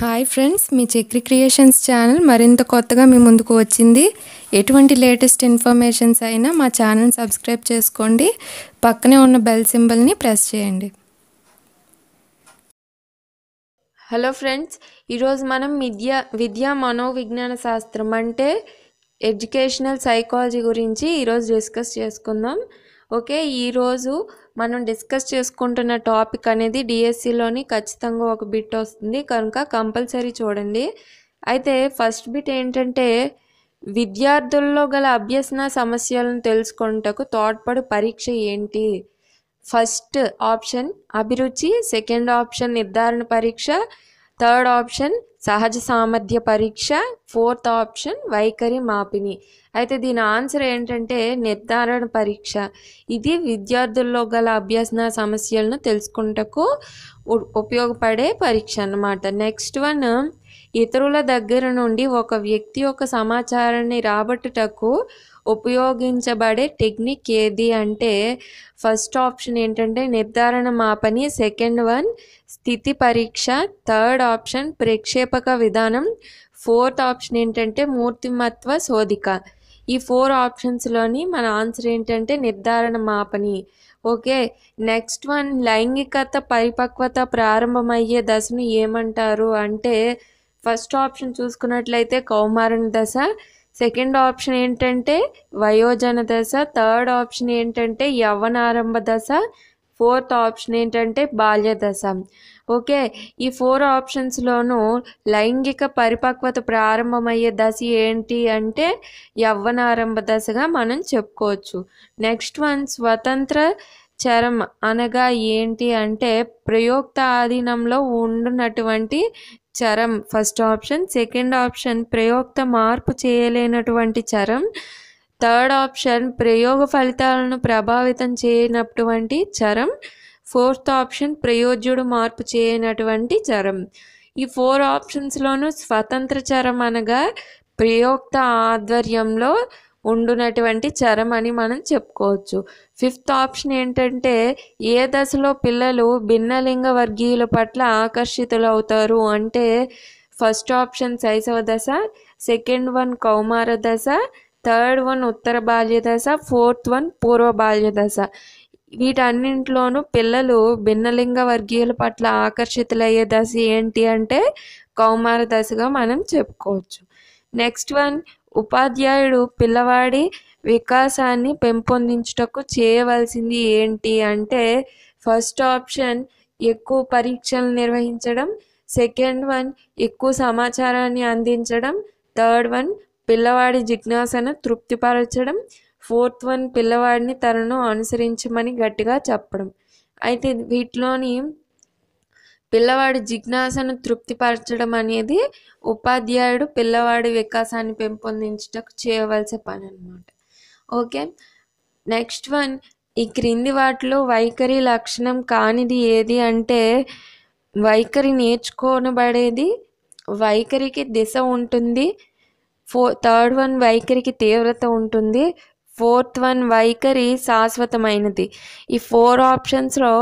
Hi friends మీ Chakri creations channel మరింత కొత్తగా మీ ముందుకు వచ్చింది. ఎటువంటి లేటెస్ట్ ఇన్ఫర్మేషన్స్ అయినా మా ఛానల్ సబ్స్క్రైబ్ చేసుకోండి. పక్కనే ఉన్న బెల్ సింబల్ని ప్రెస్ చేయండి. హలో ఫ్రెండ్స్ ఈరోజు మనం విద్యా విద్యా మనోవిజ్ఞాన శాస్త్రం అంటే ఎడ్యుకేషనల్ సైకాలజీ గురించి ఈరోజు డిస్కస్ చేసుకుందాం. ఓకే ఈరోజు మనం డిస్కస్ చేసుకుంటున్న టాపిక్ అనేది డిఎస్సిలోని ఖచ్చితంగా ఒక బిట్ వస్తుంది. కనుక కంపల్సరీ చూడండి. అయితే ఫస్ట్ బిట్ ఏంటంటే విద్యార్థుల్లో గల అభ్యసన సమస్యలను తెలుసుకుంటకు తోడ్పడు పరీక్ష ఏంటి? ఫస్ట్ ఆప్షన్ అభిరుచి. సెకండ్ ఆప్షన్ నిర్ధారణ పరీక్ష. థర్డ్ ఆప్షన్ సహజ సామర్థ్య పరీక్ష ఫోర్త్ ఆప్షన్ వైఖరి మాపిని. అయితే దీని ఆన్సర్ ఏంటంటే నిర్ధారణ పరీక్ష. ఇది విద్యార్థుల్లో గల అభ్యసన సమస్యలను తెలుసుకుంటకు ఉ- ఉపయోగపడే పరీక్ష అన్నమాట. నెక్స్ట్ వన్ ఇతరుల దగ్గర నుండి ఒక వ్యక్తి యొక్క సమాచారాన్ని రాబట్టుటకు ఉపయోగించబడే టెక్నిక్ ఏది అంటే ఫస్ట్ ఆప్షన్ ఏంటంటే నిర్ధారణ మాపని సెకండ్ వన్ స్థితి పరీక్ష థర్డ్ ఆప్షన్ ప్రేక్షేపక విధానం ఫోర్త్ ఆప్షన్ ఏంటంటే మూర్తిమత్వ శోధిక. ఈ ఫోర్ ఆప్షన్స్లోని మన ఆన్సర్ ఏంటంటే నిర్ధారణ మాపని. ఓకే నెక్స్ట్ వన్ లైంగికత పరిపక్వత ప్రారంభమయ్యే దశను ఏమంటారు అంటే ఫస్ట్ ఆప్షన్ చూసుకున్నట్లయితే కౌమారణ దశ సెకండ్ ఆప్షన్ ఏంటంటే వయోజన దశ థర్డ్ ఆప్షన్ ఏంటంటే యవ్వనారంభ దశ ఫోర్త్ ఆప్షన్ ఏంటంటే బాల్య దశ. ఓకే ఈ ఫోర్ ఆప్షన్స్లోనూ లైంగిక పరిపక్వత ప్రారంభమయ్యే దశ ఏంటి అంటే యవ్వనారంభ దశగా మనం చెప్పుకోవచ్చు. నెక్స్ట్ వన్ స్వతంత్ర చరం అనగా ఏంటి అంటే ప్రయోక్త ఆధీనంలో ఉండునటువంటి చరం ఫస్ట్ ఆప్షన్. సెకండ్ ఆప్షన్ ప్రయోక్త మార్పు చేయలేనటువంటి చరం. థర్డ్ ఆప్షన్ ప్రయోగ ఫలితాలను ప్రభావితం చేయనటువంటి చరం. ఫోర్త్ ఆప్షన్ ప్రయోజ్యుడు మార్పు చేయనటువంటి చరం. ఈ ఫోర్ ఆప్షన్స్లోనూ స్వతంత్ర చరం అనగా ప్రయోక్త ఆధ్వర్యంలో ఉండునటువంటి చరం అని మనం చెప్పుకోవచ్చు. ఫిఫ్త్ ఆప్షన్ ఏంటంటే ఏ దశలో పిల్లలు భిన్నలింగ వర్గీయుల పట్ల ఆకర్షితులు అవుతారు అంటే ఫస్ట్ ఆప్షన్ శైశవ దశ సెకండ్ వన్ కౌమార దశ థర్డ్ వన్ ఉత్తర బాల్య దశ ఫోర్త్ వన్ పూర్వ బాల్య దశ. వీటన్నింటిలోనూ పిల్లలు భిన్నలింగ వర్గీయుల పట్ల ఆకర్షితులయ్యే దశ ఏంటి అంటే కౌమార దశగా మనం చెప్పుకోవచ్చు. నెక్స్ట్ వన్ ఉపాధ్యాయుడు పిల్లవాడి వికాసాన్ని పెంపొందించుటకు చేయవలసింది ఏంటి అంటే ఫస్ట్ ఆప్షన్ ఎక్కువ పరీక్షలు నిర్వహించడం సెకండ్ వన్ ఎక్కువ సమాచారాన్ని అందించడం థర్డ్ వన్ పిల్లవాడి జిజ్ఞాసను తృప్తిపరచడం ఫోర్త్ వన్ పిల్లవాడిని తనను అనుసరించమని గట్టిగా చెప్పడం. అయితే వీటిలోని పిల్లవాడి జిజ్ఞాసను తృప్తిపరచడం అనేది ఉపాధ్యాయుడు పిల్లవాడి వికాసాన్ని పెంపొందించుటకు చేయవలసిన పని అన్నమాట ఓకే? నెక్స్ట్ వన్ ఈ క్రింది వాటిలో వైఖరి లక్షణం కానిది ఏది అంటే వైఖరి నేర్చుకోనబడేది వైఖరికి దిశ ఉంటుంది. ఫో థర్డ్ వన్ వైఖరికి తీవ్రత ఉంటుంది. ఫోర్త్ వన్ వైఖరి శాశ్వతమైనది. ఈ ఫోర్ ఆప్షన్స్లో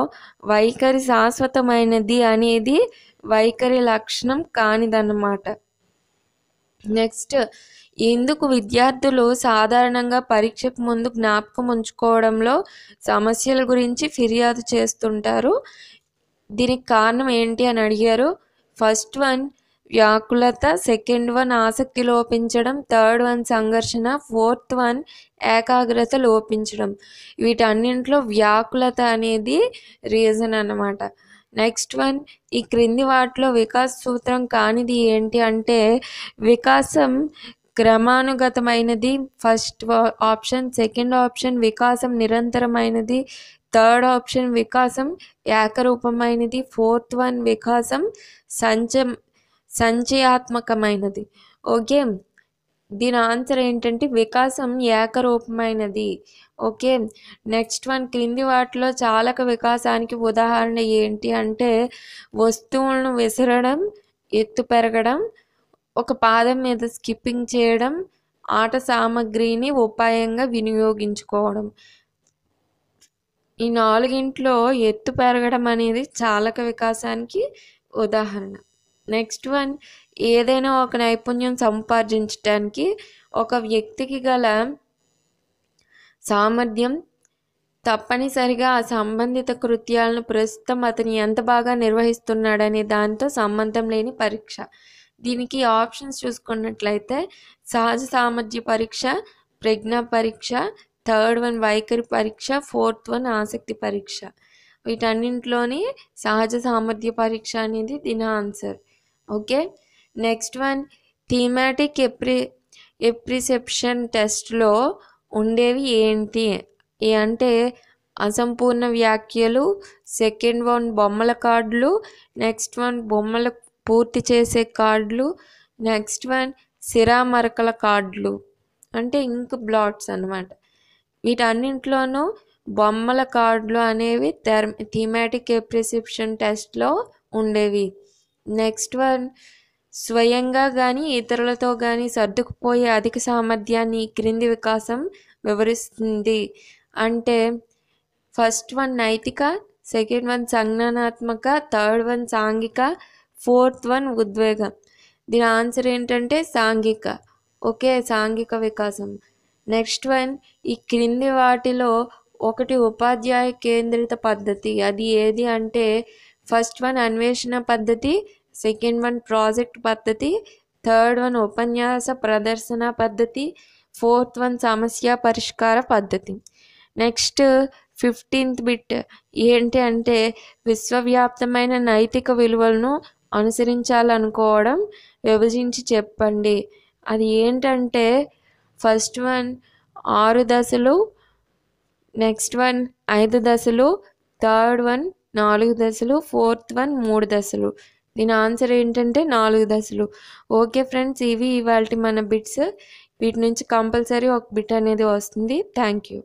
వైఖరి శాశ్వతమైనది అనేది వైఖరి లక్షణం కానిదన్నమాట. నెక్స్ట్ ఎందుకు విద్యార్థులు సాధారణంగా పరీక్షకు ముందు జ్ఞాపకం ఉంచుకోవడంలో సమస్యల గురించి ఫిర్యాదు చేస్తుంటారు? దీనికి కారణం ఏంటి అని అడిగారు. ఫస్ట్ వన్ వ్యాకులత సెకండ్ వన్ ఆసక్తి లోపించడం థర్డ్ వన్ సంఘర్షణ ఫోర్త్ వన్ ఏకాగ్రత లోపించడం. వీటన్నింటిలో వ్యాకులత అనేది రీజన్ అన్నమాట. నెక్స్ట్ వన్ ఈ క్రింది వాటిలో వికాస్ సూత్రం కానిది ఏంటి అంటే వికాసం క్రమానుగతమైనది ఫస్ట్ ఆప్షన్ సెకండ్ ఆప్షన్ వికాసం నిరంతరమైనది థర్డ్ ఆప్షన్ వికాసం ఏకరూపమైనది ఫోర్త్ వన్ వికాసం సంచ సంచయాత్మకమైనది. ఓకే దీని ఆన్సర్ ఏంటంటే వికాసం ఏకరూపమైనది. ఓకే నెక్స్ట్ వన్ క్రింది వాటిలో చాలక వికాసానికి ఉదాహరణ ఏంటి అంటే వస్తువులను విసరడం ఎత్తు పెరగడం ఒక పాదం మీద స్కిప్పింగ్ చేయడం ఆట సామాగ్రిని ఉపాయంగా వినియోగించుకోవడం. ఈ నాలుగింట్లో ఎత్తు పెరగడం అనేది చాలక వికాసానికి ఉదాహరణ. నెక్స్ట్ వన్ ఏదైనా ఒక నైపుణ్యం సంపాదించడానికి ఒక వ్యక్తికి గల సామర్థ్యం తప్పనిసరిగా ఆ సంబంధిత కృత్యాలను ప్రస్తుతం అతని ఎంత బాగా నిర్వహిస్తున్నాడనే దానితో సంబంధం లేని పరీక్ష. దీనికి ఆప్షన్స్ చూసుకున్నట్లయితే సహజ సామర్థ్య పరీక్ష ప్రజ్ఞా పరీక్ష థర్డ్ వన్ వైఖరి పరీక్ష ఫోర్త్ వన్ ఆసక్తి పరీక్ష. వీటన్నింటిలోని సహజ సామర్థ్య పరీక్ష అనేది దీని answer. Okay? Next one. Thematic ఎప్రి apperception టెస్ట్లో ఉండేవి ఏంటి? అంటే అసంపూర్ణ వ్యాఖ్యలు సెకండ్ వన్ బొమ్మల కార్డులు నెక్స్ట్ వన్ బొమ్మలు పూర్తి చేసే కార్డులు నెక్స్ట్ వన్ సిరామరకల కార్డులు. అంటే ఇంక్ బ్లాట్స్ అన్నమాట. వీటన్నింటిలోనూ బొమ్మల కార్డులు అనేవి థెర్ థీమాటిక్ ఎప్రిసెప్షన్ టెస్ట్లో ఉండేవి. నెక్స్ట్ వన్ స్వయంగా కానీ ఇతరులతో కానీ సర్దుకుపోయే అధిక సామర్థ్యాన్ని క్రింది వికాసం వివరిస్తుంది. అంటే ఫస్ట్ వన్ నైతిక సెకండ్ వన్ సంజ్ఞానాత్మక థర్డ్ వన్ సాంఘిక ఫోర్త్ వన్ ఉద్వేగం. దీని ఆన్సర్ ఏంటంటే సాంఘిక. ఓకే సాంఘిక వికాసం. నెక్స్ట్ వన్ ఈ క్రింది వాటిలో ఒకటి ఉపాధ్యాయ కేంద్రిత పద్ధతి. అది ఏది అంటే ఫస్ట్ వన్ అన్వేషణ పద్ధతి సెకండ్ వన్ ప్రాజెక్ట్ పద్ధతి థర్డ్ వన్ ఉపన్యాస ప్రదర్శన పద్ధతి ఫోర్త్ వన్ సమస్య పరిష్కార పద్ధతి నెక్స్ట్ ఫిఫ్టీన్త్ బిట్ ఏంటి అంటే విశ్వవ్యాప్తమైన నైతిక విలువలను అనుసరించాలనుకోవడం విభజించి చెప్పండి. అది ఏంటంటే ఫస్ట్ వన్ ఆరు దశలు. నెక్స్ట్ వన్ ఐదు దశలు. థర్డ్ వన్ నాలుగు దశలు ఫోర్త్ వన్ మూడు దశలు. దీని ఆన్సర్ ఏంటంటే నాలుగు దశలు. ఓకే ఫ్రెండ్స్ ఇవి ఇవాళ మన బిట్స్. వీటి నుంచి కంపల్సరీ ఒక బిట్ అనేది వస్తుంది. Thank you.